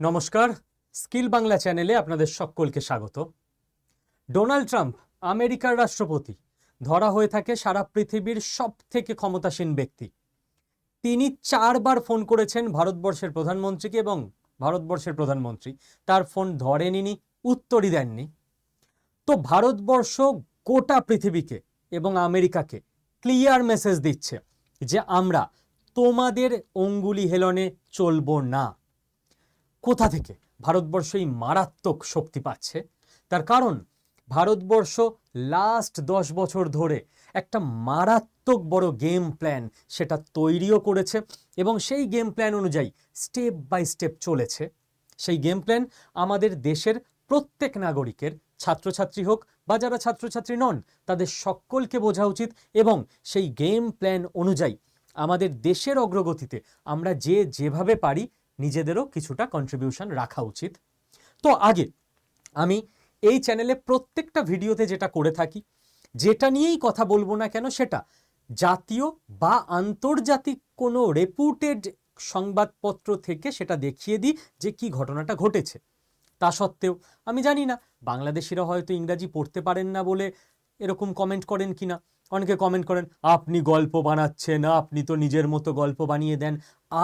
নমস্কার। স্কিল বাংলা চ্যানেলে আপনাদের সকলকে স্বাগত। ডোনাল্ড ট্রাম্প, আমেরিকার রাষ্ট্রপতি, ধরা হয়ে থাকে সারা পৃথিবীর সব থেকে ক্ষমতাসীন ব্যক্তি। তিনি চারবার ফোন করেছেন ভারতবর্ষের প্রধানমন্ত্রীকে এবং ভারতবর্ষের প্রধানমন্ত্রী তার ফোন ধরেনি উত্তরই দেননি। তো ভারতবর্ষ গোটা পৃথিবীকে এবং আমেরিকাকে ক্লিয়ার মেসেজ দিচ্ছে যে আমরা তোমাদের অঙ্গুলি হেলনে চলবো না। কোথা থেকে? ভারতবর্ষ এই মারাত্মক শক্তি পাচ্ছে। তার কারণ, ভারতবর্ষ লাস্ট দশ বছর ধরে একটা মারাত্মক বড় গেম প্ল্যান সেটা তৈরিও করেছে এবং সেই গেম প্ল্যান অনুযায়ী স্টেপ বাই স্টেপ চলেছে। সেই গেম প্ল্যান আমাদের দেশের প্রত্যেক নাগরিকের, ছাত্রছাত্রী হোক বা যারা ছাত্রছাত্রী নন, তাদের সকলকে বোঝা উচিত এবং সেই গেম প্ল্যান অনুযায়ী আমাদের দেশের অগ্রগতিতে আমরা যে যেভাবে পারি নিজেদেরও কিছুটা কন্ট্রিবিউশন রাখা উচিত। তো আগে আমি এই চ্যানেলে প্রত্যেকটা ভিডিওতে যেটা করে থাকি, যেটা নিয়েই কথা বলব না কেন সেটা জাতীয় বা আন্তর্জাতিক কোনো রেপুটেড সংবাদপত্র থেকে সেটা দেখিয়ে দিই যে কি ঘটনাটা ঘটেছে। তা সত্ত্বেও আমি জানি না, বাংলাদেশিরা হয়তো ইংরাজি পড়তে পারেন না বলে এরকম কমেন্ট করেন কি না অনেকে কমেন্ট করেন, আপনি গল্প বানাচ্ছেন, আপনি তো নিজের মতো গল্প বানিয়ে দেন।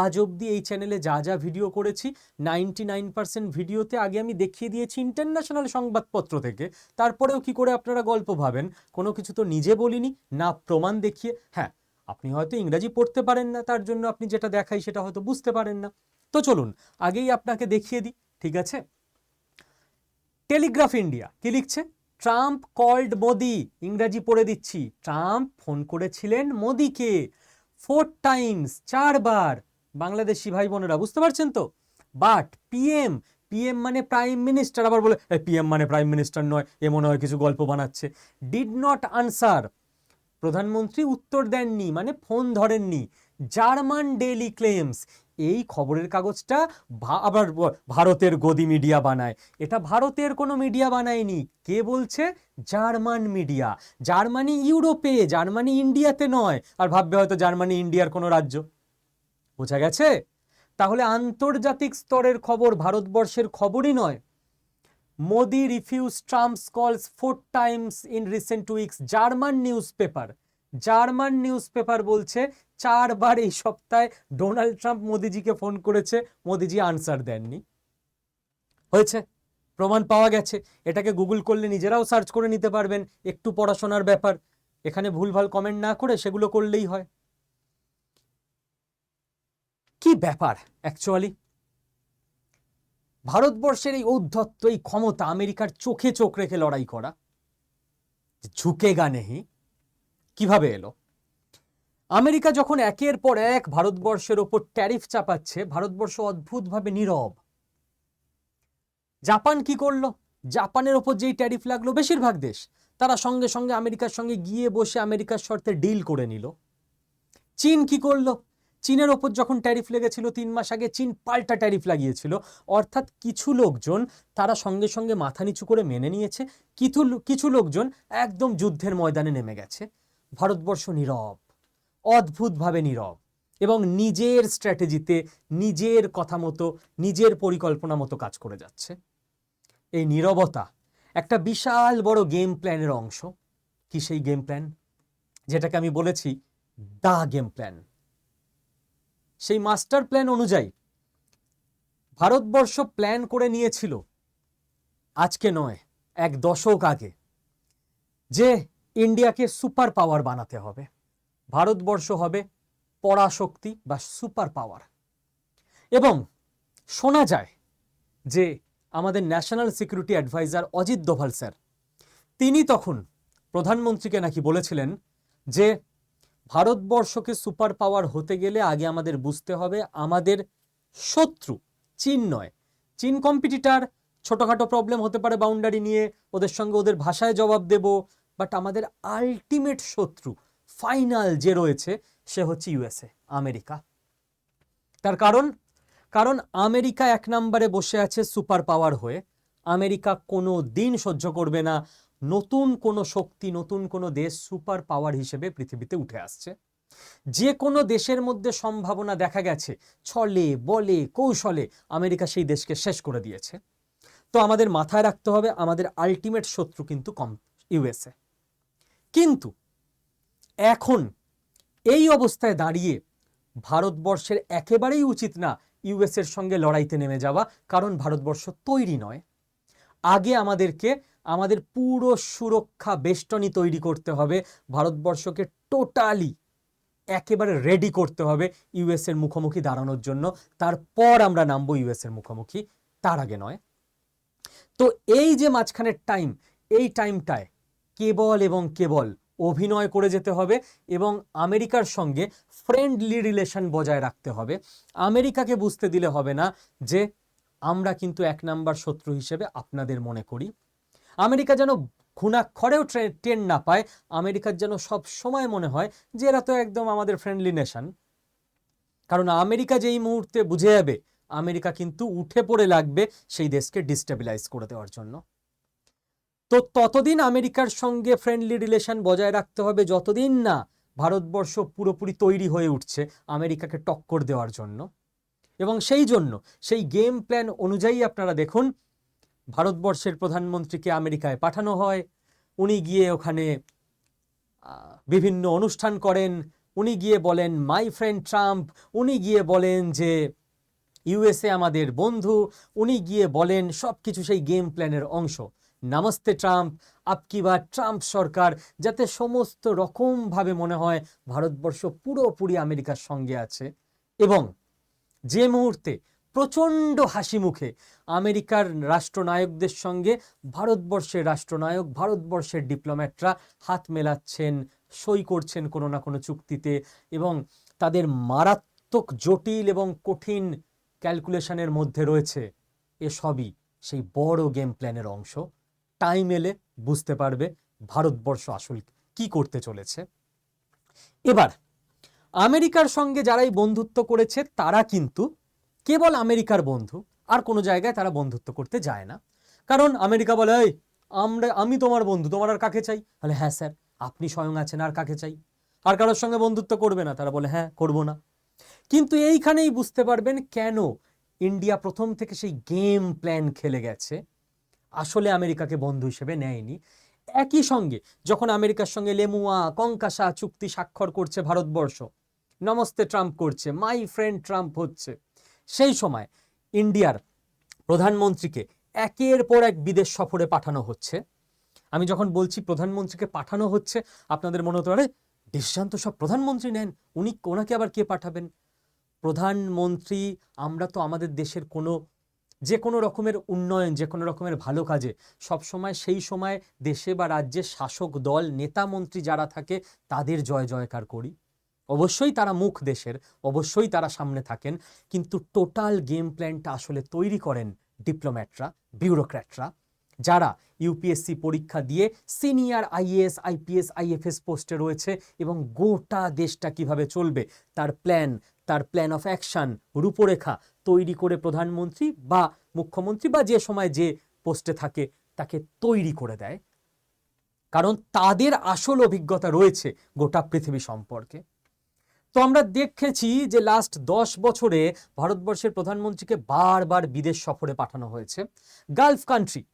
আজ অবধি এই চ্যানেলে যা যা ভিডিও করেছি নাইনটি নাইন পার্সেন্ট ভিডিওতে আগে আমি দেখিয়ে দিয়েছি ইন্টারন্যাশনাল সংবাদপত্র থেকে। তারপরেও কি করে আপনারা গল্প ভাবেন? কোনো কিছু তো নিজে বলিনি, না প্রমাণ দেখিয়ে। হ্যাঁ আপনি হয়তো ইংরাজি পড়তে পারেন না, তার জন্য আপনি যেটা দেখাই সেটা হয়তো বুঝতে পারেন না। তো চলুন, আগেই আপনাকে দেখিয়ে দিই, ঠিক আছে? টেলিগ্রাফ ইন্ডিয়া কি লিখছে? Trump called Modi. ইংরাজি পড়ে দিচ্ছি। ট্রাম্প ফোন করেছিলেন মোদিকে। ফোর টাইমস, চারবার। বাংলাদেশি ভাই বোনেরা, বুঝতে পারছেন তো? বাট পিএম পিএম মানে প্রাইম মিনিস্টার আবার বলে পিএম মানে প্রাইম মিনিস্টার নয়, এ মনে হয় কিছু গল্প বানাচ্ছে। Did not answer. প্রধানমন্ত্রী উত্তর দেননি মানে ফোন ধরেননি। জার্মান ডেইলি ক্লেমস এই খবরের কাগজটা আবার ভারতের গদি মিডিয়া বানায়। এটা ভারতের কোনো মিডিয়া বানায়নি। কে বলছে? German media. জার্মানি ইউরোপে, জার্মানি ইন্ডিয়াতে নয়। আর ভাববে হয়তো জার্মানি ইন্ডিয়ার কোনো রাজ্য। বোঝা গেছে? তাহলে আন্তর্জাতিক স্তরের খবর ভারতবর্ষের খবরই নয়। Modi refuse Trump's calls four times in recent weeks German newspaper German newspaper বলছে, চারবার এই সপ্তাহে ডোনাল্ড ট্রাম্প মোদিজিকে ফোন করেছে, মোদিজি আনসার দেননি। হয়েছে, প্রমাণ পাওয়া গেছে। এটাকে গুগল করলে নিজেরাও সার্চ করে নিতে পারবেন, একটু পড়াশোনার ব্যাপার। এখানে ভুলভাল কমেন্ট না করে সেগুলো করলেই হয়। কি ব্যাপার অ্যাকচুয়ালি ভারতবর্ষের এই ঔদ্ধত্য, এই ক্ষমতা, আমেরিকার চোখে চোখ রেখে লড়াই করা, ঝুঁকে গা নেহি। কীভাবে এলো? আমেরিকা যখন একের পর এক ভারতবর্ষের ওপর ট্যারিফ চাপাচ্ছে, ভারতবর্ষ অদ্ভুতভাবে নীরব। জাপান কি করল? জাপানের ওপর যেই ট্যারিফ লাগল, বেশিরভাগ দেশ তারা সঙ্গে সঙ্গে আমেরিকার সঙ্গে গিয়ে বসে আমেরিকার শর্তে ডিল করে নিল। চীন কি করল? চীনের ওপর যখন ট্যারিফ লেগেছিল তিন মাস আগে, চীন পাল্টা ট্যারিফ লাগিয়েছিল। অর্থাৎ কিছু লোকজন তারা সঙ্গে সঙ্গে মাথা নিচু করে মেনে নিয়েছে, কিছু কিছু লোকজন একদম যুদ্ধের ময়দানে নেমে গেছে। ভারতবর্ষ নীরব, অদ্ভুতভাবে নীরব এবং নিজের স্ট্র্যাটেজিতে নিজের কথা মতো, নিজের পরিকল্পনা মতো কাজ করে যাচ্ছে। এই নীরবতা একটা বিশাল বড় গেম প্ল্যানের অংশ। কি সেই গেম প্ল্যান? যেটাকে আমি বলেছি, দা গেম প্ল্যান। সেই মাস্টার প্ল্যান অনুযায়ী ভারতবর্ষ প্ল্যান করে নিয়েছিল আজকে নয়, এক দশক আগে, যে ইন্ডিয়াকে সুপার পাওয়ার বানাতে হবে। ভারতবর্ষ হবে পরাশক্তি বা সুপার পাওয়ার। এবং শোনা যায় যে আমাদের national security adviser Ajit Doval sir, তিনি তখন প্রধানমন্ত্রীকে নাকি বলেছিলেন যে, ভারতবর্ষকে সুপার পাওয়ার হতে গেলে আগে আমাদের বুঝতে হবে আমাদের শত্রু, চীন নয়। চীন কম্পিটিটার, ছোটোখাটো প্রবলেম হতে পারে বাউন্ডারি নিয়ে, ওদের সঙ্গে ওদের ভাষায় জবাব দেব বাট আমাদের আলটিমেট শত্রু ফাইনাল যে রয়েছে, সে হচ্ছে ইউএসএ আমেরিকা। তার কারণ? কারণ আমেরিকা এক নম্বরে বসে আছে সুপার পাওয়ার হয়ে। আমেরিকা কোনো দিন সহ্য করবে না। নতুন কোনো শক্তি, নতুন কোনো দেশ সুপার পাওয়ার হিসেবে পৃথিবীতে উঠে আসছে। যে কোনো দেশের মধ্যে সম্ভাবনা দেখা গেছে, ছলে, বলে, কৌশলে আমেরিকা সেই দেশকে শেষ করে দিয়েছে। তো আমাদের মাথায় রাখতে হবে, আমাদের আলটিমেট শত্রু কিন্তু কম ইউএসএ কিন্তু এখন এই অবস্থায় দাঁড়িয়ে ভারতবর্ষের একেবারেই উচিত না ইউএসের সঙ্গে লড়াইতে নেমে যাওয়া, কারণ ভারতবর্ষ তৈরি নয়। আগে আমাদেরকে আমাদের পুরো সুরক্ষা বেষ্টনী তৈরি করতে হবে, ভারতবর্ষকে টোটালি একেবারে রেডি করতে হবে ইউএসের মুখোমুখি দাঁড়ানোর জন্য। তারপর আমরা নামবো ইউএসের মুখোমুখি, তার আগে নয়। তো এই যে মাঝখানের টাইম এই টাইমটায় কেবল এবং কেবল অভিনয় করে যেতে হবে এবং আমেরিকার সঙ্গে ফ্রেন্ডলি রিলেশন বজায় রাখতে হবে। আমেরিকাকে বুঝতে দিলে হবে না যে আমরা কিন্তু এক নাম্বার শত্রু হিসেবে আপনাদের মনে করি। আমেরিকা যেন খুনাক্ষরেও ট্রেন না পায়, আমেরিকার যেন সব সময় মনে হয় যে এরা তো একদম আমাদের ফ্রেন্ডলি নেশন কারণ আমেরিকা যেই মুহূর্তে বুঝে যাবে, আমেরিকা কিন্তু উঠে পড়ে লাগবে সেই দেশকে ডিস্টেবিলাইজ করে দেওয়ার জন্য। তো ততদিন আমেরিকার সঙ্গে ফ্রেন্ডলি রিলেশন বজায় রাখতে হবে, যতদিন না ভারতবর্ষ পুরোপুরি তৈরি হয়ে উঠছে আমেরিকাকে টক্কর দেওয়ার জন্য। এবং সেই জন্য সেই গেম প্ল্যান অনুযায়ী আপনারা দেখুন, ভারতবর্ষের প্রধানমন্ত্রীকে আমেরিকায় পাঠানো হয়, উনি গিয়ে ওখানে বিভিন্ন অনুষ্ঠান করেন, উনি গিয়ে বলেন মাই ফ্রেন্ড ট্রাম্প উনি গিয়ে বলেন যে ইউএসএ আমাদের বন্ধু, উনি গিয়ে বলেন সব কিছু সেই গেম প্ল্যানের অংশ। নামস্তে ট্রাম্প আপকি বা ট্রাম্প সরকার? যাতে সমস্ত রকমভাবে মনে হয় ভারতবর্ষ পুরোপুরি আমেরিকার সঙ্গে আছে। এবং যে মুহূর্তে প্রচণ্ড হাসি মুখে আমেরিকার রাষ্ট্রনায়কদের সঙ্গে ভারতবর্ষের রাষ্ট্রনায়ক, ভারতবর্ষের ডিপ্লোম্যাটরা হাত মেলাচ্ছেন, সই করছেন কোনো না কোনো চুক্তিতে এবং তাদের মারাত্মক জটিল এবং কঠিন ক্যালকুলেশনের মধ্যে রয়েছে এসবই সেই বড় গেম প্ল্যানের অংশ। টাইম এলে বুঝতে পারবে ভারতবর্ষ আসল কি করতে চলেছে। এবার, আমেরিকার সঙ্গে যারাই বন্ধুত্ব করেছে, তারা কিন্তু কেবল আমেরিকার বন্ধু, আর কোনো জায়গায় তারা বন্ধুত্ব করতে যায় না। কারণ আমেরিকা বলে, এই, আমরা, আমি তোমার বন্ধু, তোমার আর কাকে চাই? বলে হ্যাঁ স্যার, আপনি স্বয়ং আছেন, আর কাকে চাই? আর কারোর সঙ্গে বন্ধুত্ব করবে না, তারা বলে হ্যাঁ করব না। কিন্তু এইখানেই বুঝতে পারবেন কেন ইন্ডিয়া প্রথম থেকে সেই গেম প্ল্যান খেলে গেছে। আসলে আমেরিকাকে বন্ধু হিসেবে নেয়নি। একই সঙ্গে যখন আমেরিকার সঙ্গে লেমুয়া, কঙ্কাসা চুক্তি স্বাক্ষর করছে ভারতবর্ষ, নমস্তে ট্রাম্প করছে, মাই ফ্রেন্ড ট্রাম্প হচ্ছে, সেই সময় ইন্ডিয়ার প্রধানমন্ত্রীকে একের পর এক বিদেশ সফরে পাঠানো হচ্ছে। আমি যখন বলছি প্রধানমন্ত্রীকে পাঠানো হচ্ছে, আপনাদের মনে হতে পারে ডিসিশন তো সব প্রধানমন্ত্রী নেন, উনি ওনাকে আবার কে পাঠাবেন? প্রধানমন্ত্রী, আমরা তো আমাদের দেশের কোনো যে কোনো রকমের উন্নয়ন, যে কোনো রকমের ভালো কাজে। সবসময় সেই সময় দেশে বা রাজ্যের শাসক দল, নেতা মন্ত্রী যারা থাকে, তাদের জয় জয়কার করি। অবশ্যই তারা মুখ দেশের, অবশ্যই তারা সামনে থাকেন, কিন্তু টোটাল গেম প্ল্যানটা আসলে তৈরি করেন ডিপ্লোম্যাটরা, বিউরোক্র্যাটরা, যারা ইউপিএসসি পরীক্ষা দিয়ে সিনিয়র আইএএস, আইপিএস, আইএফএস পোস্টে রয়েছে এবং গোটা দেশটা কীভাবে চলবে, তার প্ল্যান তার প্ল্যান অফ অ্যাকশন রূপরেখা তৈরি করে প্রধানমন্ত্রী বা মুখ্যমন্ত্রী বা যে সময় যে পোস্টে থাকে, তাকে তৈরি করে দেয়। কারণ তাদের আসল অভিজ্ঞতা রয়েছে গোটা পৃথিবী সম্পর্কে। তো আমরা দেখেছি যে লাস্ট দশ বছরে ভারতবর্ষের প্রধানমন্ত্রীকে বারবার বিদেশ সফরে পাঠানো হয়েছে। গালফ কান্ট্রি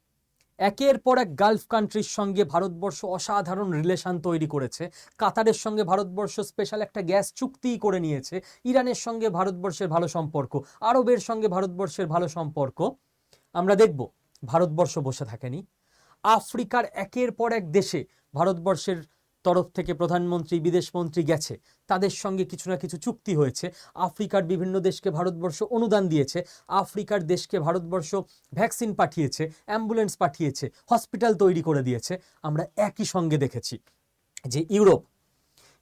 একের পর এক গালফ কান্ট্রির সঙ্গে ভারতবর্ষ অসাধারণ রিলেশন তৈরি করেছে। কাতারের সঙ্গে ভারতবর্ষ স্পেশাল একটা গ্যাস চুক্তি করে নিয়েছে। ইরানের সঙ্গে ভারতবর্ষের ভালো সম্পর্ক। আরবের সঙ্গে ভারতবর্ষের ভালো সম্পর্ক। আমরা দেখব, ভারতবর্ষ বসে থাকেনি। আফ্রিকার একের পর এক দেশে ভারতবর্ষের তরফ থেকে প্রধানমন্ত্রী, বিদেশমন্ত্রী গেছে। তাদের সঙ্গে কিছু না কিছু চুক্তি হয়েছে। আফ্রিকার বিভিন্ন দেশকে ভারতবর্ষ অনুদান দিয়েছে। আফ্রিকার দেশকে ভারতবর্ষ ভ্যাকসিন পাঠিয়েছে, অ্যাম্বুলেন্স পাঠিয়েছে, হসপিটাল তৈরি করে দিয়েছে। আমরা একই সঙ্গে দেখেছি যে ইউরোপ,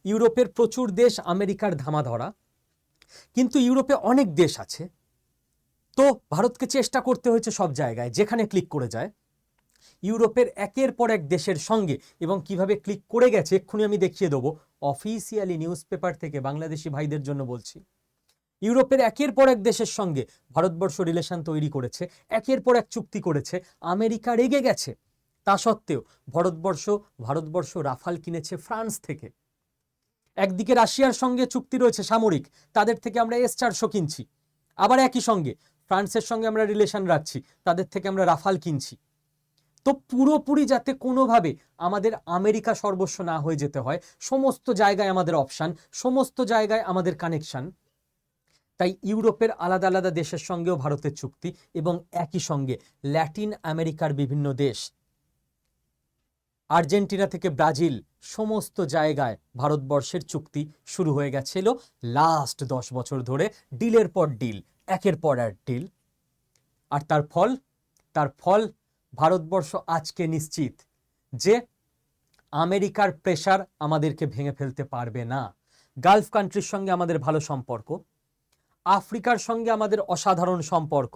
ইউরোপের প্রচুর দেশ আমেরিকার ধামা ধরা কিন্তু ইউরোপে অনেক দেশ আছে। তো ভারতকে চেষ্টা করতে হয়েছে সব জায়গায়, যেখানে ক্লিক করে যায়। ইউরোপের একের পর এক দেশের সঙ্গে এবং কীভাবে ক্লিক করে গেছে, এক্ষুনি আমি দেখিয়ে দেবো। অফিসিয়ালি নিউজ পেপার থেকে বাংলাদেশি ভাইদের জন্য বলছি। ইউরোপের একের পর এক দেশের সঙ্গে ভারতবর্ষ রিলেশন তৈরি করেছে, একের পর এক চুক্তি করেছে, আমেরিকা রেগে গেছে। তা সত্ত্বেও ভারতবর্ষ ভারতবর্ষ রাফাল কিনেছে ফ্রান্স থেকে। একদিকে রাশিয়ার সঙ্গে চুক্তি রয়েছে সামরিক, তাদের থেকে আমরা এস চারশো কিনছি। আবার একই সঙ্গে, ফ্রান্সের সঙ্গে আমরা রিলেশন রাখছি, তাদের থেকে আমরা রাফাল কিনছি। তো পুরোপুরি যাতে কোনোভাবে আমাদের আমেরিকা সর্বস্ব না হয়ে যেতে হয়, সমস্ত জায়গায় আমাদের অপশান সমস্ত জায়গায় আমাদের কানেকশন তাই ইউরোপের আলাদা আলাদা দেশের সঙ্গেও ভারতের চুক্তি এবং একই সঙ্গে ল্যাটিন আমেরিকার বিভিন্ন দেশ, আর্জেন্টিনা থেকে ব্রাজিল, সমস্ত জায়গায় ভারতবর্ষের চুক্তি শুরু হয়ে গেছিল লাস্ট দশ বছর ধরে ডিলের পর ডিল একের পর এক ডিল আর তার ফল তার ফল ভারতবর্ষ আজকে নিশ্চিত যে আমেরিকার প্রেশার আমাদেরকে ভেঙে ফেলতে পারবে না। গালফ কান্ট্রির সঙ্গে আমাদের ভালো সম্পর্ক, আফ্রিকার সঙ্গে আমাদের অসাধারণ সম্পর্ক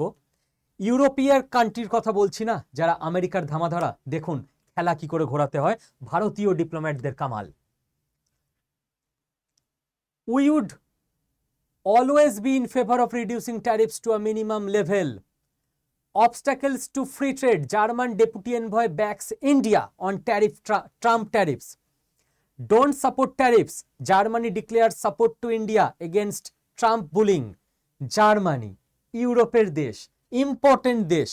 ইউরোপিয়ার কান্ট্রির কথা বলছি না, যারা আমেরিকার ধামাধারা, দেখুন খেলা কি করে ঘোরাতে হয়, ভারতীয় ডিপ্লোম্যাটদের Kamal. We would always be in favour of reducing tariffs to a minimum level obstacles to free trade german deputy envoy backs india on tariff tra- trump tariffs don't support tariffs germany declares support to india against trump bullying Germany ইউরোপের দেশ important দেশ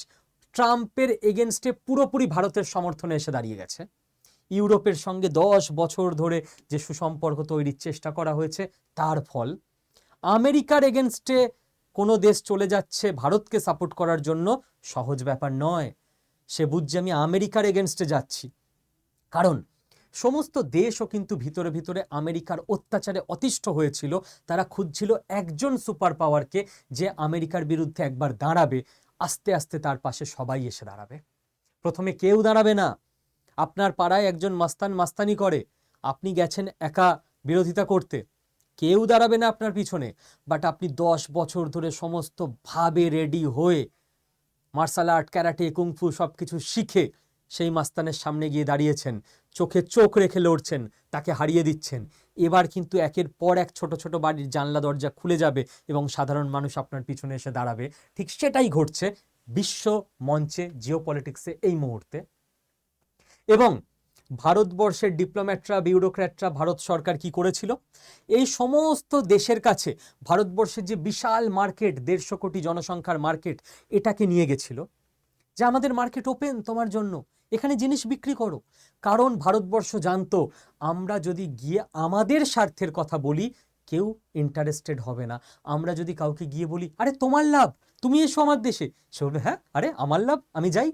ট্রাম্পের এগেনস্টে পুরোপুরি ভারতের সমর্থনে এসে দাঁড়িয়ে গেছে ইউরোপের সঙ্গে দশ বছর ধরে যে সুসম্পর্ক তৈরির চেষ্টা করা হয়েছে তার ফল আমেরিকার এগেনস্টে কোনো দেশ চলে যাচ্ছে ভারতকে সাপোর্ট করার জন্য, সহজ ব্যাপার নয়। সে বুঝছে আমি আমেরিকার এগেনস্টে যাচ্ছি। কারণ সমস্ত দেশও কিন্তু ভিতরে ভিতরে আমেরিকার অত্যাচারে অতিষ্ঠ হয়েছিল। তারা খুঁজছিল একজন সুপার পাওয়ারকে যে আমেরিকার বিরুদ্ধে একবার দাঁড়াবে, আস্তে আস্তে তার পাশে সবাই এসে দাঁড়াবে। প্রথমে কেউ দাঁড়াবে না। আপনার পাড়ায় একজন মাস্তান মাস্তানি করে। আপনি গেছেন একা বিরোধিতা করতে। কেউ দাঁড়াবে না আপনার পিছনে। বাট আপনি দশ বছর ধরে সমস্ত ভাবে রেডি হয়ে মার্শাল আর্ট ক্যারাটে কুংফু সব কিছু শিখে সেই মাস্তানের সামনে গিয়ে দাঁড়িয়েছেন। চোখে চোখ রেখে লড়ছেন, তাকে হারিয়ে দিচ্ছেন। এবার কিন্তু একের পর এক ছোট ছোট বাড়ির জানলা, দরজা খুলে যাবে এবং সাধারণ মানুষ আপনার পিছনে এসে দাঁড়াবে। ঠিক সেটাই ঘটছে বিশ্ব মঞ্চে জিও পলিটিক্সে এই মুহূর্তে। এবং ভারতবর্ষের ডিপ্লোম্যাটরা, বিউরোক্র্যাটরা ভারত সরকার কি করেছিল? এই সমস্ত দেশের কাছে ভারতবর্ষের যে বিশাল মার্কেট, দেড়শো কোটি জনসংখ্যার মার্কেট, এটাকে নিয়ে গেছিল। যে আমাদের মার্কেট ওপেন তোমার জন্য। এখানে জিনিস বিক্রি করো। কারণ ভারতবর্ষ জানতো, আমরা যদি গিয়ে আমাদের স্বার্থের কথা বলি, কেউ ইন্টারেস্টেড হবে না। আমরা যদি কাউকে গিয়ে বলি, আরে, তোমার লাভ, তুমি এসো আমার দেশে। সে হ্যাঁ আরে, আমার লাভ, আমি যাই।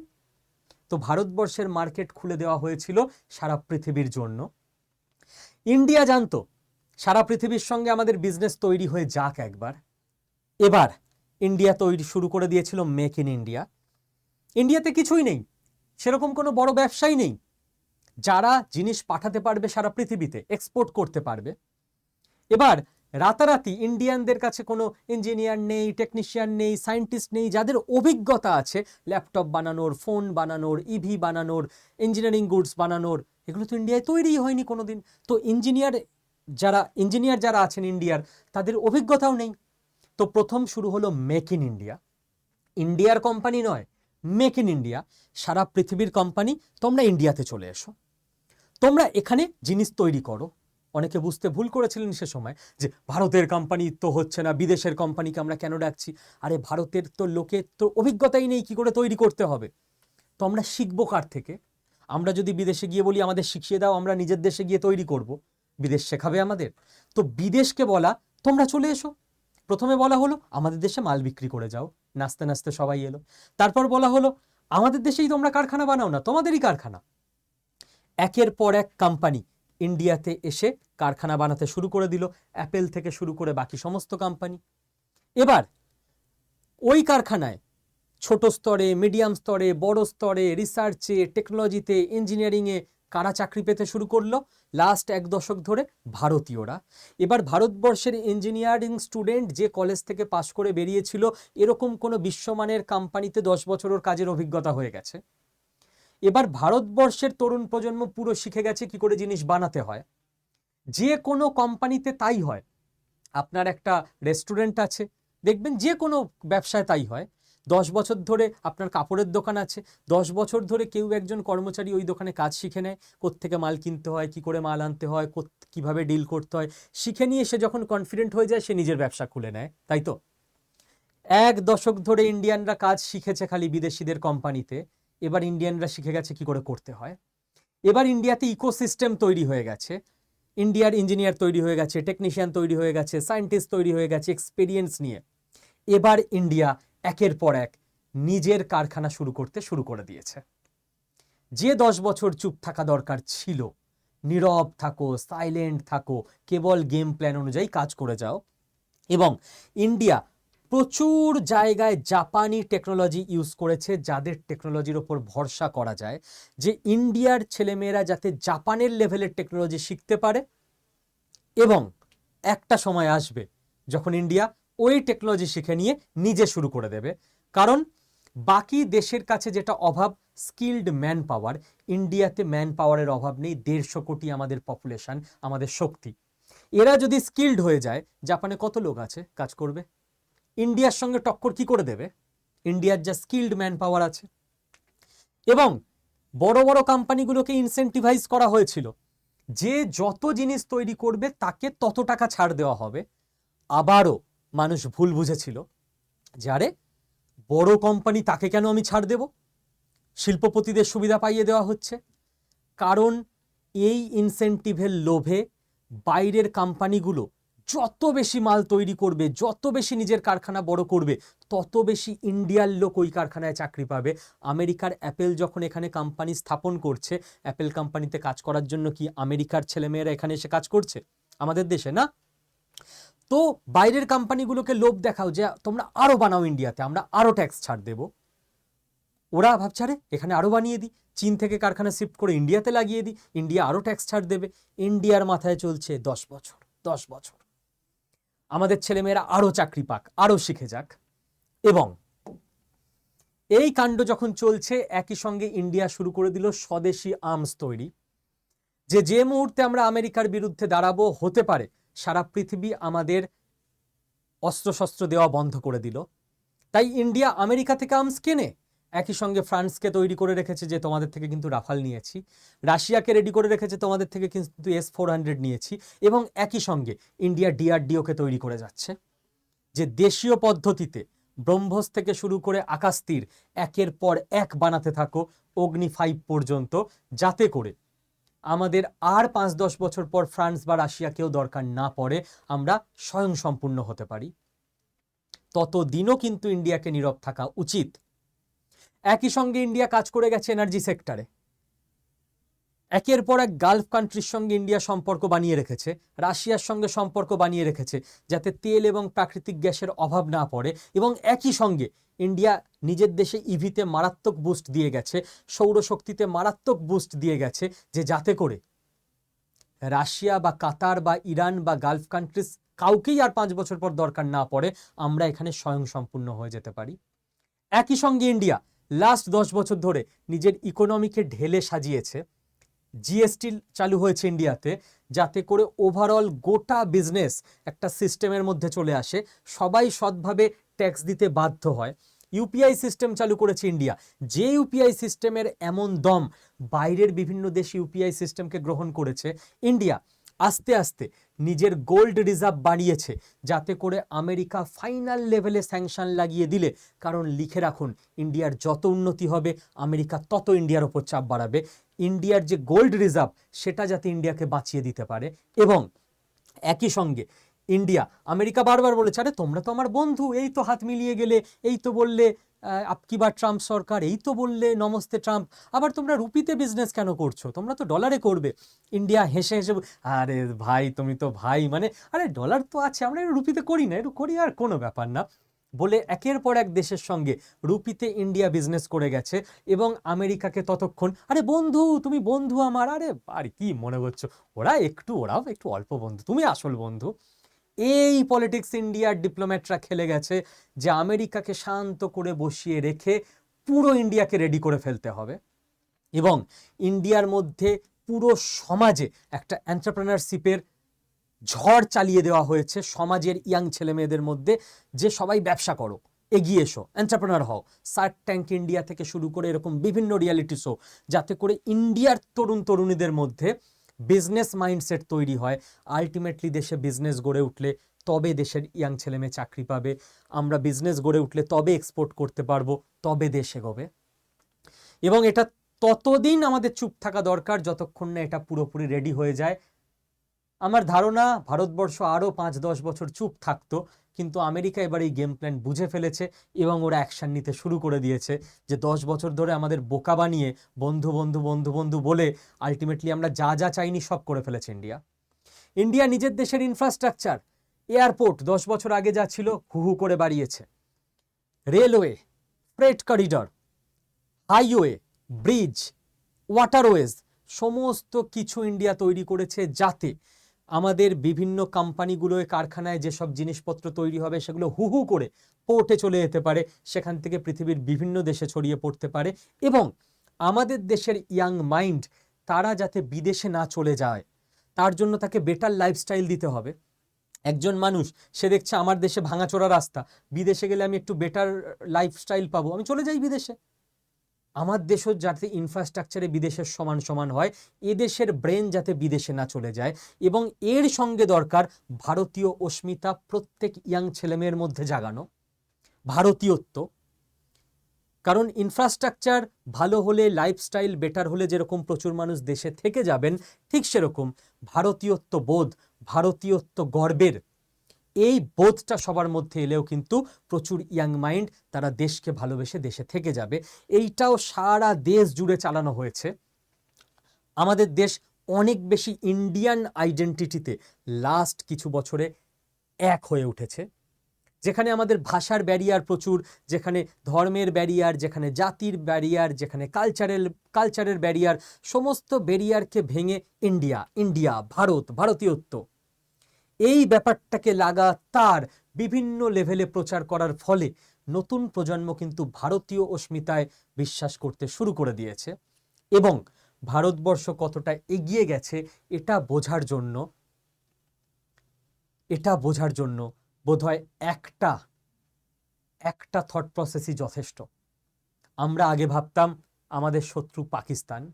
তো ভারতবর্ষের মার্কেট খুলে দেওয়া হয়েছিল সারা পৃথিবীর জন্য। ইন্ডিয়া জানতো, সারা পৃথিবীর সঙ্গে আমাদের বিজনেস তৈরি হয়ে যাক একবার। এবার ইন্ডিয়া তৈরি শুরু করে দিয়েছিল মেক ইন ইন্ডিয়া ইন্ডিয়াতে কিছুই নেই, সেরকম কোনো বড় ব্যবসাই নেই। যারা জিনিস পাঠাতে পারবে সারা পৃথিবীতে এক্সপোর্ট করতে পারবে। এবার রাতারাতি ইন্ডিয়ানদের কাছে কোনো ইঞ্জিনিয়ার নেই টেকনিশিয়ান নেই সায়েন্টিস্ট নেই, যাদের অভিজ্ঞতা আছে ল্যাপটপ বানানোর ফোন বানানোর ইভি বানানোর ইঞ্জিনিয়ারিং গুডস বানানোর, এগুলো তো ইন্ডিয়ায় তৈরিই হয়নি কোনো দিন তো ইঞ্জিনিয়ার যারা ইঞ্জিনিয়ার যারা আছেন ইন্ডিয়ার, তাদের অভিজ্ঞতাও নেই। তো প্রথম শুরু হলো মেক ইন ইন্ডিয়া ইন্ডিয়ার কোম্পানি নয় মেক ইন ইন্ডিয়া সারা পৃথিবীর কোম্পানি তোমরা ইন্ডিয়াতে চলে এসো। তোমরা এখানে জিনিস তৈরি করো। অনেকে বুঝতে ভুল করেছিলেন সে সময় যে ভারতের কোম্পানি তো হচ্ছে না, বিদেশের কোম্পানিকে আমরা কেন ডাকছি? আরে ভারতের তো লোকের তো অভিজ্ঞতাই নেই কি করে তৈরি করতে হবে। তো আমরা শিখব কার থেকে? আমরা যদি বিদেশে গিয়ে বলি, আমাদের শিখিয়ে দাও, আমরা নিজের দেশে গিয়ে তৈরি করব। বিদেশ শেখাবে আমাদের। তো বিদেশকে বলা, তোমরা চলে এসো। প্রথমে বলা হলো, আমাদের দেশে মাল বিক্রি করে যাও। নাচতে নাচতে সবাই এলো। তারপর বলা হলো, আমাদের দেশেই তোমরা কারখানা বানাও না, তোমাদেরই কারখানা। একের পর এক কোম্পানি ইন্ডিয়াতে এসে কারখানা বানাতে শুরু করে দিল, অ্যাপেল থেকে শুরু করে বাকি সমস্ত কোম্পানি। এবার ওই কারখানায় ছোট স্তরে, মিডিয়াম স্তরে, বড় স্তরে রিসার্চে টেকনোলজিতে ইঞ্জিনিয়ারিংয়ে কারা চাকরি পেতে শুরু করল? লাস্ট এক দশক ধরে ভারতীয়রা। এবার ভারতবর্ষের ইঞ্জিনিয়ারিং স্টুডেন্ট যে কলেজ থেকে পাশ করে বেরিয়েছিল, এরকম কোনো বিশ্বমানের কোম্পানিতে দশ বছরের কাজের অভিজ্ঞতা হয়ে গেছে। এবার ভারতবর্ষের তরুণ প্রজন্ম পুরো শিখে গেছে কি করে জিনিস বানাতে হয়। যে কোনো কোম্পানিতে তাই হয়। আপনার একটা রেস্টুরেন্ট আছে, দেখবেন যে কোনো ব্যবসায় তাই হয়। দশ বছর ধরে আপনার কাপড়ের দোকান আছে, দশ বছর ধরে কেউ একজন কর্মচারী ওই দোকানে কাজ শিখে নেয়। কোত্থেকে মাল কিনতে হয়, কি করে মাল আনতে হয় কীভাবে ডিল করতে হয়, শিখে নিয়ে সে যখন কনফিডেন্ট হয়ে যায়, সে নিজের ব্যবসা খুলে নেয়, তাই তো? এক দশক ধরে ইন্ডিয়ানরা কাজ শিখেছে খালি বিদেশিদের কোম্পানিতে। এবার ইন্ডিয়ানরা শিখে গেছে কি করে করতে হয়। এবার ইন্ডিয়াতে ইকোসিস্টেম তৈরি হয়ে গেছে। ইন্ডিয়ার ইঞ্জিনিয়ার তৈরি হয়ে গেছে টেকনিশিয়ান তৈরি হয়ে গেছে সায়েন্টিস্ট তৈরি হয়ে গেছে এক্সপিরিয়েন্স নিয়ে। এবার ইন্ডিয়া একের পর এক নিজের কারখানা শুরু করতে শুরু করে দিয়েছে। যে দশ বছর চুপ থাকা দরকার ছিল, নীরব থাকো সাইলেন্ট থাকো, কেবল গেম প্ল্যান অনুযায়ী কাজ করে যাও। এবং ইন্ডিয়া প্রচুর জায়গায় জাপানি টেকনোলজি ইউজ করেছে যাদের টেকনোলজির ওপর ভরসা করা যায়, যে ইন্ডিয়ার ছেলেমেয়েরা যাতে জাপানের লেভেলের টেকনোলজি শিখতে পারে এবং একটা সময় আসবে যখন ইন্ডিয়া ওই টেকনোলজি শিখে নিয়ে নিজে শুরু করে দেবে। কারণ বাকি দেশের কাছে যেটা অভাব স্কিল্ড ম্যান পাওয়ার ইন্ডিয়াতে ম্যান পাওয়ারের অভাব নেই, দেড়শো কোটি আমাদের পপুলেশন আমাদের শক্তি। এরা যদি স্কিল্ড হয়ে যায়, জাপানে কত লোক আছে? কাজ করবে? ইন্ডিয়ার সঙ্গে টক্কর কি করে দেবে? ইন্ডিয়ার যা স্কিল্ড ম্যান পাওয়ার আছে। এবং বড় বড় কোম্পানিগুলোকে ইনসেন্টিভাইজ করা হয়েছিল। যে যত জিনিস তৈরি করবে, তাকে তত টাকা ছাড় দেওয়া হবে। আবারও মানুষ ভুল বুঝেছিল যে, আরে, বড় কোম্পানি তাকে কেন আমি ছাড় দেব? শিল্পপতিদের সুবিধা পাইয়ে দেওয়া হচ্ছে। কারণ এই ইনসেন্টিভের লোভে বাইরের কোম্পানিগুলো যত বেশি মাল তৈরি করবে, যত বেশি নিজের কারখানা বড় করবে, তত বেশি ইন্ডিয়ার লোক ওই কারখানায় চাকরি পাবে। আমেরিকার অ্যাপেল যখন এখানে কোম্পানি স্থাপন করছে অ্যাপেল কোম্পানিতে কাজ করার জন্য কি আমেরিকার ছেলেমেয়েরা এখানে এসে কাজ করছে? আমাদের দেশে, না? তো বাইরের কোম্পানিগুলোকে লোভ দেখাও যে, তোমরা আরও বানাও ইন্ডিয়াতে আমরা আরও ট্যাক্স ছাড় দেব। ওরা ভাবছে, আরে, এখানে আরও বানিয়ে দিই। চীন থেকে কারখানা শিফট করে ইন্ডিয়াতে লাগিয়ে দিই। ইন্ডিয়া আরও ট্যাক্স ছাড় দেবে। ইন্ডিয়ার মাথায় চলছে দশ বছর দশ বছর। আমাদের ছেলেমেয়েরা আরও চাকরি পাক আরও শিখে যাক। এবং এই কাণ্ড যখন চলছে, একই সঙ্গে ইন্ডিয়া শুরু করে দিল স্বদেশি আর্মস তৈরি, যে যে মুহূর্তে আমরা আমেরিকার বিরুদ্ধে দাঁড়াবো, হতে পারে, সারা পৃথিবী আমাদের অস্ত্রশস্ত্র দেওয়া বন্ধ করে দিল। তাই ইন্ডিয়া আমেরিকা থেকে আর্মস কেনে? একই সঙ্গে ফ্রান্সকে তৈরি করে রেখেছে যে তোমাদের থেকে কিন্তু রাফাল নিয়েছি। রাশিয়াকে রেডি করে রেখেছে তোমাদের থেকে কিন্তু এস ফোর হান্ড্রেড নিয়েছি এবং একই সঙ্গে ইন্ডিয়া ডিআরডিওকে তৈরি করে যাচ্ছে। যে দেশীয় পদ্ধতিতে ব্রহ্মস থেকে শুরু করে আকাশ তীর একের পর এক বানাতে থাকো অগ্নি ফাইভ পর্যন্ত, যাতে করে আমাদের আর পাঁচ দশ বছর পর ফ্রান্স বা রাশিয়াকেও দরকার না পড়ে, আমরা স্বয়ংসম্পূর্ণ হতে পারি। ততদিনও কিন্তু ইন্ডিয়াকে নীরব থাকা উচিত একই সঙ্গে ইন্ডিয়া কাজ করে গেছে এনার্জি সেক্টরে একের পর এক গালফ কান্ট্রির সঙ্গে ইন্ডিয়া সম্পর্ক বানিয়ে রেখেছে, রাশিয়ার সঙ্গে সম্পর্ক বানিয়ে রেখেছে, যাতে তেল এবং প্রাকৃতিক গ্যাসের অভাব না পড়ে এবং একই সঙ্গে ইন্ডিয়া নিজের দেশে ইভিতে মারাত্মক বুস্ট দিয়ে গেছে, সৌরশক্তিতে মারাত্মক বুস্ট দিয়ে গেছে, যে যাতে করে রাশিয়া বা কাতার বা ইরান বা গালফ কান্ট্রিজ কাউকেই আর পাঁচ বছর পর দরকার না পড়ে, আমরা এখানে স্বয়ংসম্পূর্ণ হয়ে যেতে পারি। একই সঙ্গে ইন্ডিয়া লাস্ট দশ বছর ধরে নিজের ইকোনমিকে ঢেলে সাজিয়েছে। জিএসটি চালু হয়েছে ইন্ডিয়াতে যাতে করে ওভারঅল গোটা বিজনেস একটা সিস্টেমের মধ্যে চলে আসে। সবাই সৎভাবে ট্যাক্স দিতে বাধ্য হয়। ইউপিআই সিস্টেম চালু করেছে ইন্ডিয়া যে ইউপিআই সিস্টেমের এমন দম বাইরের বিভিন্ন দেশ ইউপিআই সিস্টেমকে গ্রহণ করেছে। ইন্ডিয়া আস্তে আস্তে নিজের গোল্ড রিজার্ভ বাড়িয়েছে। যাতে করে আমেরিকা ফাইনাল লেভেলে স্যাংশন লাগিয়ে দিলে। কারণ লিখে রাখুন, ইন্ডিয়ার যত উন্নতি হবে, আমেরিকা তত ইন্ডিয়ার ওপর চাপ বাড়াবে। ইন্ডিয়ার যে গোল্ড রিজার্ভ, সেটা যাতে ইন্ডিয়াকে বাঁচিয়ে দিতে পারে। এবং একই সঙ্গে ইন্ডিয়া, আমেরিকা বারবার বলেছে, আরে তোমরা তো আমার বন্ধু, এই তো হাত মিলিয়ে গেলে, এই তো বললে আপকি বা ট্রাম্প সরকার? এই তো বললে, নমস্তে ট্রাম্প। আবার তোমরা রুপিতে বিজনেস কেন করছ? তোমরা তো ডলারে করবে। ইন্ডিয়া হেসে হেসে আরে ভাই, তুমি তো ভাই মানে আরে ডলার তো আছে, আমরা রুপিতে করি না একটু করি আর কোনো ব্যাপার না। বলে একের পর এক দেশের সঙ্গে রুপিতে ইন্ডিয়া বিজনেস করে গেছে এবং আমেরিকাকে ততক্ষণ, আরে বন্ধু, তুমি বন্ধু আমার, আরে আর কি মনে করছ? ওরা একটু, ওরাও একটু অল্প বন্ধু, তুমি আসল বন্ধু। এই পলিটিক্স ইন্ডিয়ার ডিপ্লোম্যাটরা খেলে গেছে যে আমেরিকাকে শান্ত করে বসিয়ে রেখে পুরো ইন্ডিয়াকে রেডি করে ফেলতে হবে। এবং ইন্ডিয়ার মধ্যে পুরো সমাজে একটা এন্টারপ্রেনারশিপের ঝড় চালিয়ে দেওয়া হয়েছে। সমাজের ইয়াং ছেলে মেয়েদের মধ্যে যে সবাই ব্যবসা করো, এগিয়ে এসো এন্টারপ্রেনার হও সার্ক ট্যাঙ্ক ইন্ডিয়া থেকে শুরু করে এরকম বিভিন্ন রিয়ালিটি শো যাতে করে ইন্ডিয়ার তরুণ তরুণীদের মধ্যে বিজনেস মাইন্ডসেট তৈরি হয়। আলটিমেটলি দেশে বিজনেস গড়ে উঠলে তবে দেশের ইয়াং ছেলেমেয়ে চাকরি পাবে। আমরা বিজনেস গড়ে উঠলে তবে এক্সপোর্ট করতে পারব, তবে দেশ এগোবে এবং এটা ততদিন আমাদের চুপ থাকা দরকার যতক্ষণ না এটা পুরোপুরি রেডি হয়ে যায়। আমার ধারণা ভারতবর্ষ আরও পাঁচ দশ বছর চুপ থাকতো। কিন্তু আমেরিকা এবার এই গেম প্ল্যান বুঝে ফেলেছে এবং ওরা অ্যাকশন নিতে শুরু করে দিয়েছে। যে দশ বছর ধরে আমাদের বোকা বানিয়ে বন্ধু বন্ধু বন্ধু বন্ধু বলে আলটিমেটলি আমরা যা যা চাইনি সব করে ফেলেছে ইন্ডিয়া ইন্ডিয়া নিজের দেশের ইনফ্রাস্ট্রাকচার এয়ারপোর্ট দশ বছর আগে যা ছিল হু হু করে বাড়িয়েছে। Railway freight corridor highway bridge waterways সমস্ত কিছু ইন্ডিয়া তৈরি করেছে যাতে আমাদের বিভিন্ন কোম্পানিগুলোয় কারখানায় যেসব জিনিসপত্র তৈরি হবে, সেগুলো হু হু করে পোর্টে চলে যেতে পারে, সেখান থেকে পৃথিবীর বিভিন্ন দেশে ছড়িয়ে পড়তে পারে এবং আমাদের দেশের ইয়াং মাইন্ড তারা যাতে বিদেশে না চলে যায়, তার জন্য তাকে বেটার লাইফস্টাইল দিতে হবে। একজন মানুষ, সে দেখছে আমার দেশে ভাঙাচোরা রাস্তা, বিদেশে গেলে আমি একটু বেটার লাইফস্টাইল পাবো, আমি চলে যাই বিদেশে। আমার দেশও যাতে ইনফ্রাস্ট্রাকচারে বিদেশের সমান সমান হয়, এদেশের ব্রেন যাতে বিদেশে না চলে যায় এবং এর সঙ্গে দরকার ভারতীয় অস্মিতা, প্রত্যেক ইয়াং ছেলেমেয়ের মধ্যে জাগানো, ভারতীয়ত্ব। কারণ ইনফ্রাস্ট্রাকচার ভালো হলে লাইফস্টাইল বেটার হলে যেরকম প্রচুর মানুষ দেশে থেকে যাবেন, ঠিক সেরকম ভারতীয়ত্ব বোধ ভারতীয়ত্ব গর্বের এই বোধটা সবার মধ্যে এলেও কিন্তু প্রচুর ইয়াং মাইন্ড তারা দেশকে ভালোবেসে দেশে থেকে যাবে। এইটাও সারা দেশ জুড়ে চালানো হয়েছে। আমাদের দেশ অনেক বেশি ইন্ডিয়ান আইডেন্টিটিতে লাস্ট কিছু বছরে এক হয়ে উঠেছে। যেখানে আমাদের ভাষার ব্যারিয়ার প্রচুর, যেখানে ধর্মের ব্যারিয়ার যেখানে জাতির ব্যারিয়ার যেখানে কালচারাল কালচারের ব্যারিয়ার সমস্ত ব্যারিয়ারকে ভেঙে ইন্ডিয়া ইন্ডিয়া ভারত, ভারতীয়ত্ব। এই ব্যাপারটাকে লাগাতার বিভিন্ন লেভেলে প্রচার করার ফলে নতুন প্রজন্ম কিন্তু ভারতীয় অস্মিতায় বিশ্বাস করতে শুরু করে দিয়েছে এবং ভারতবর্ষ কতটা এগিয়ে গেছে এটা বোঝার জন্য, এটা বোঝার জন্য বোধহয় একটা একটা থট প্রসেসই যথেষ্ট। আমরা আগে ভাবতাম আমাদের শত্রু পাকিস্তান।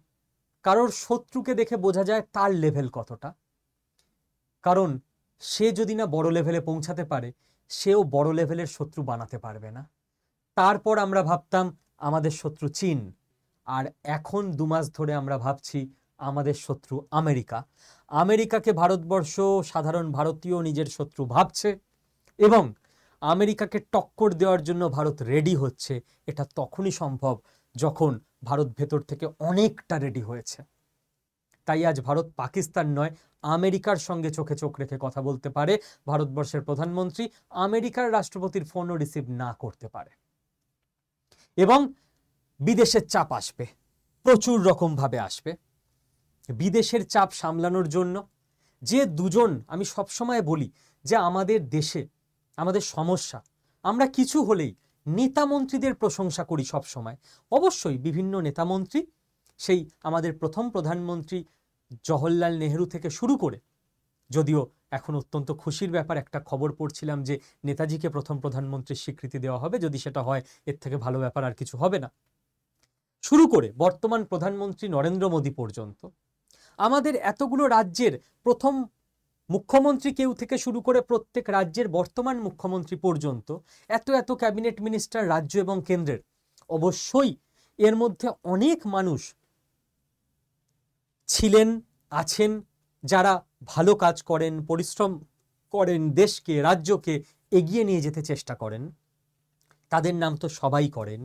কারোর শত্রুকে দেখে বোঝা যায় তার লেভেল কতটা। কারণ সে যদি না বড় লেভেলে পৌঁছাতে পারে, সেও বড় লেভেলের শত্রু বানাতে পারবে না। তারপর আমরা ভাবতাম আমাদের শত্রু চীন, আর এখন দু মাস ধরে আমরা ভাবছি আমাদের শত্রু আমেরিকা। আমেরিকাকে ভারতবর্ষ, সাধারণ ভারতীয় নিজের শত্রু ভাবছে এবং আমেরিকাকে টক্কর দেওয়ার জন্য ভারত রেডি হচ্ছে। এটা তখনই সম্ভব যখন ভারত ভেতর থেকে অনেকটা রেডি হয়েছে। তাই আজ ভারত পাকিস্তান নয় আমেরিকার সঙ্গে চোখে চোখ রেখে কথা বলতে পারে ভারতবর্ষের প্রধানমন্ত্রী। আমেরিকার রাষ্ট্রপতির ফোনও রিসিভ না করতে পারে। এবং বিদেশের চাপ আসবে, প্রচুর রকমভাবে আসবে। বিদেশের চাপ সামলানোর জন্য যে দুজন, আমি সবসময় বলি যে আমাদের দেশে আমাদের সমস্যা, আমরা কিছু হলেই নেতা মন্ত্রীদের প্রশংসা করি সব সময় অবশ্যই বিভিন্ন নেতা মন্ত্রী সেই আমাদের প্রথম প্রধানমন্ত্রী জওহরলাল নেহেরু থেকে শুরু করে, যদিও এখন অত্যন্ত খুশির ব্যাপার, একটা খবর পড়ছিলাম যে নেতাজিকে প্রথম প্রধানমন্ত্রীর স্বীকৃতি দেওয়া হবে, যদি সেটা হয় এর থেকে ভালো ব্যাপার আর কিছু হবে না। শুরু করে বর্তমান প্রধানমন্ত্রী নরেন্দ্র মোদী পর্যন্ত, আমাদের এতগুলো রাজ্যের প্রথম মুখ্যমন্ত্রী কেউ থেকে শুরু করে প্রত্যেক রাজ্যের বর্তমান মুখ্যমন্ত্রী পর্যন্ত এত এত ক্যাবিনেট মিনিস্টার রাজ্য এবং কেন্দ্রের, অবশ্যই এর মধ্যে অনেক মানুষ ছিলেন, আছেন, যারা ভালো কাজ করেন, পরিশ্রম করেন, দেশকে, রাজ্যকে এগিয়ে নিয়ে যেতে চেষ্টা করেন। তাদের নাম তো সবাই করেন।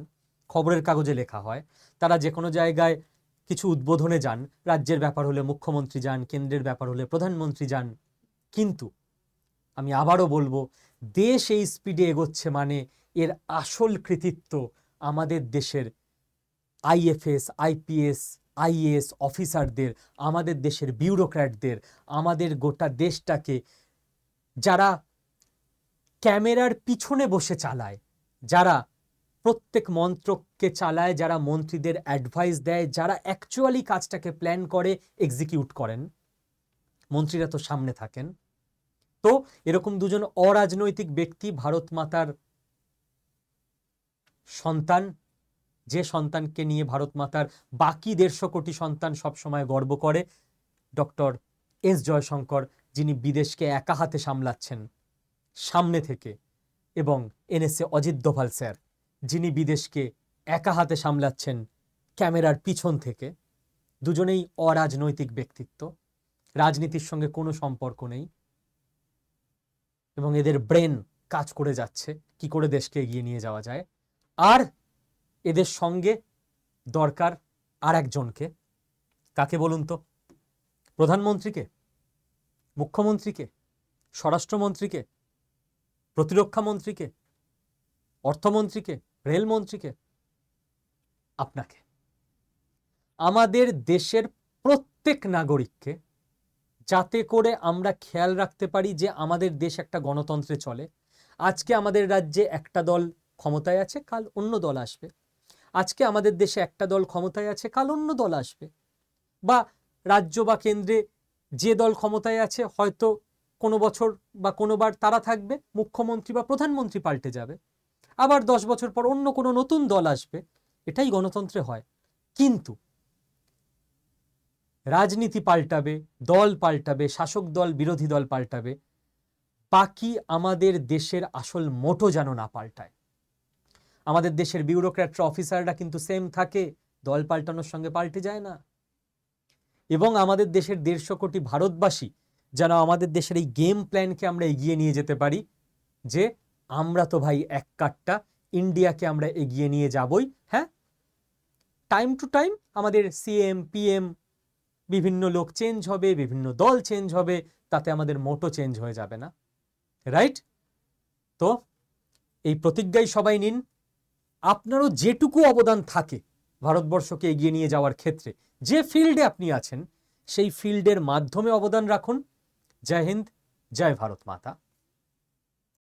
খবরের কাগজে লেখা হয়। তারা যে কোনো জায়গায় কিছু উদ্বোধনে যান। রাজ্যের ব্যাপার হলে মুখ্যমন্ত্রী যান, কেন্দ্রের ব্যাপার হলে প্রধানমন্ত্রী যান। কিন্তু আমি আবারও বলব, দেশ এই স্পিডে এগোচ্ছে মানে এর আসল কৃতিত্ব আমাদের দেশের আইএফএস, আইপিএস আইএএস অফিসারদের, আমাদের দেশের বিউরোক্র্যাটদের, আমাদের গোটা দেশটাকে, যারা ক্যামেরার পিছনে বসে চালায়, যারা প্রত্যেক মন্ত্রককে চালায়, যারা মন্ত্রীদের অ্যাডভাইস দেয়, যারা অ্যাকচুয়ালি কাজটাকে প্ল্যান করে এক্সিকিউট করেন। মন্ত্রীরা তো সামনে থাকেন। তো এরকম দুজন অরাজনৈতিক ব্যক্তি, ভারত মাতার সন্তান যে সন্তানকে নিয়ে ভারত মাতার বাকি দেড়শো কোটি সন্তান সবসময় গর্ব করে, ডক্টর এস জয়শঙ্কর, যিনি বিদেশকে একা হাতে সামলাচ্ছেন, সামনে থেকে, এবং এনএসএ অজিত দোভাল স্যার, যিনি বিদেশকে একা হাতে সামলাচ্ছেন ক্যামেরার পিছন থেকে, দুজনেই অরাজনৈতিক ব্যক্তিত্ব, রাজনীতির সঙ্গে কোনো সম্পর্ক নেই, এবং এদের ব্রেন কাজ করে যাচ্ছে, কি করে দেশকে এগিয়ে নিয়ে যাওয়া যায়। আর এদের সঙ্গে দরকার আর একজনকে। কাকে বলুন তো? প্রধানমন্ত্রীকে? মুখ্যমন্ত্রীকে? স্বরাষ্ট্রমন্ত্রীকে? প্রতিরক্ষা মন্ত্রীকে অর্থমন্ত্রীকে? রেলমন্ত্রীকে? আপনাকে। আমাদের দেশের প্রত্যেক নাগরিককে যাতে করে আমরা খেয়াল রাখতে পারি যে আমাদের দেশ একটা গণতন্ত্রে চলে। আজকে আমাদের রাজ্যে একটা দল ক্ষমতায় আছে, কাল অন্য দল আসবে। আজকে আমাদের দেশে একটা দল ক্ষমতায় আছে, কাল অন্য দল আসবে। বা রাজ্য বা কেন্দ্রে যে দল ক্ষমতায় আছে, হয়তো কোনো বছর বা কোনোবার তারা থাকবে, মুখ্যমন্ত্রী বা প্রধানমন্ত্রী পাল্টে যাবে। আবার দশ বছর পর অন্য কোনো নতুন দল আসবে, এটাই গণতন্ত্রে হয়। কিন্তু রাজনীতি পাল্টাবে, দল পাল্টাবে, শাসক দল, বিরোধী দল পাল্টাবে, বাকি আমাদের দেশের আসল মোটো যেন না পাল্টায়। আমাদের দেশের বিউরোক্র্যাটরা, অফিসাররা কিন্তু সেম থাকে, দল পাল্টানোর সঙ্গে পাল্টে যায় না। এবং আমাদের দেশের দেড়শো কোটি ভারতবাসী, যেন আমাদের দেশের এই গেম প্ল্যানকে আমরা এগিয়ে নিয়ে যেতে পারি, যে আমরা তো ভাই এক কাটটা ইন্ডিয়াকে আমরা এগিয়ে নিয়ে যাবই হ্যাঁ? টাইম টু টাইম আমাদের সিএম পিএম বিভিন্ন লোক চেঞ্জ হবে, বিভিন্ন দল চেঞ্জ হবে, তাতে আমাদের মোটো চেঞ্জ হয়ে যাবে না। রাইট তো এই প্রতিজ্ঞাই সবাই নিন আপনারও যেটুকু অবদান থাকে ভারতবর্ষকে এগিয়ে নিয়ে যাওয়ার ক্ষেত্রে, যে ফিল্ডে আপনি আছেন, সেই ফিল্ডের মাধ্যমে অবদান রাখুন। জয় হিন্দ, জয় ভারত মাতা।